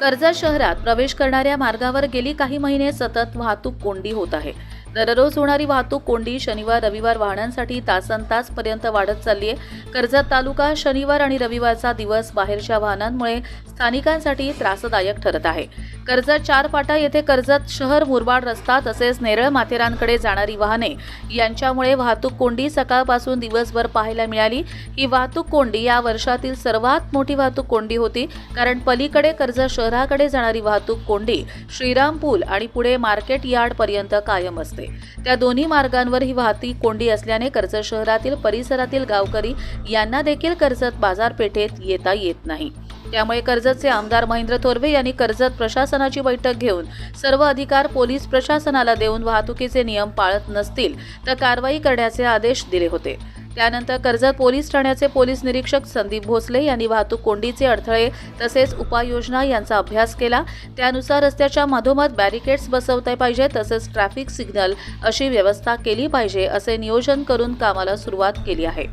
कर्जत शहरात प्रवेश करणाऱ्या मार्गावर गेली काही महिने सतत वाहतूक कोंडी होत आहे. दररोज होणारी वाहतूक कोंडी शनिवार रविवार वाहनांसाठी तासन तासपर्यंत वाढत चालली आहे कर्जत तालुका शनिवार आणि रविवारचा दिवस बाहेरच्या वाहनांमुळे स्थानिकांसाठी त्रासदायक ठरत आहे. कर्जत चार फाटा येथे कर्जत शहर मुरबाड रस्ता तसेच नेरळ माथेरानकडे जाणारी वाहने यांच्यामुळे वाहतूक कोंडी सकाळपासून दिवसभर पाहायला मिळाली. ही वाहतूक कोंडी या वर्षातील सर्वात मोठी वाहतूक कोंडी होती कारण पलीकडे कर्जत शहराकडे जाणारी वाहतूक कोंडी श्रीराम पूल आणि पुढे मार्केट यार्ड पर्यंत कायम असते. त्या दोन्ही मार्गांवर ही वाहतूक कोंडी असल्याने कर्जत शहरातील परिसरातील गावकरी यांना देखील कर्जत बाजारपेठेत येता येत नाही. त्यामुळे कर्जतचे आमदार महेंद्र थोरवे यांनी कर्जत प्रशासनाची बैठक घेऊन सर्व अधिकार पोलीस प्रशासनाला देऊन वाहतुकीचे नियम पाळत नसतील तर कारवाई करण्याचे आदेश दिले होते. त्यानंतर कर्जत पोलीस ठाण्याचे पोलीस निरीक्षक संदीप भोसले यांनी वाहतूक कोंडीचे अडथळे तसेच उपाययोजना यांचा अभ्यास केला. त्यानुसार रस्त्याच्या मधोमध बॅरिकेड्स बसवता पाहिजे तसेच ट्रॅफिक सिग्नल अशी व्यवस्था केली पाहिजे असे नियोजन करून कामाला सुरुवात केली आहे.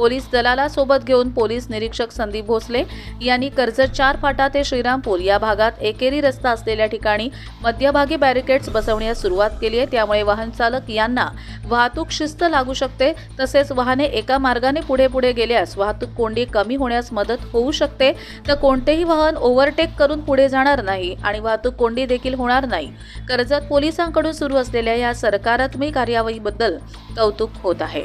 पोलीस दलाला सोबत घेऊन पोलीस निरीक्षक संदीप भोसले यांनी कर्जत चार फाटा ते श्रीरामपूर या भागात एकेरी रस्ता असलेल्या ठिकाणी मध्यभागी बॅरिकेड्स बसवण्यास सुरुवात केली आहे. त्यामुळे वाहन चालक यांना वाहतूक शिस्त लागू शकते. तसेच वाहने एका मार्गाने पुढे पुढे गेल्यास वाहतूक कोंडी कमी होण्यास मदत होऊ शकते. तर कोणतेही वाहन ओव्हरटेक करून पुढे जाणार नाही आणि वाहतूक कोंडी देखील होणार नाही. कर्जत पोलिसांकडून सुरू असलेल्या या सकारात्मक कार्यवाहीबद्दल कौतुक होत आहे.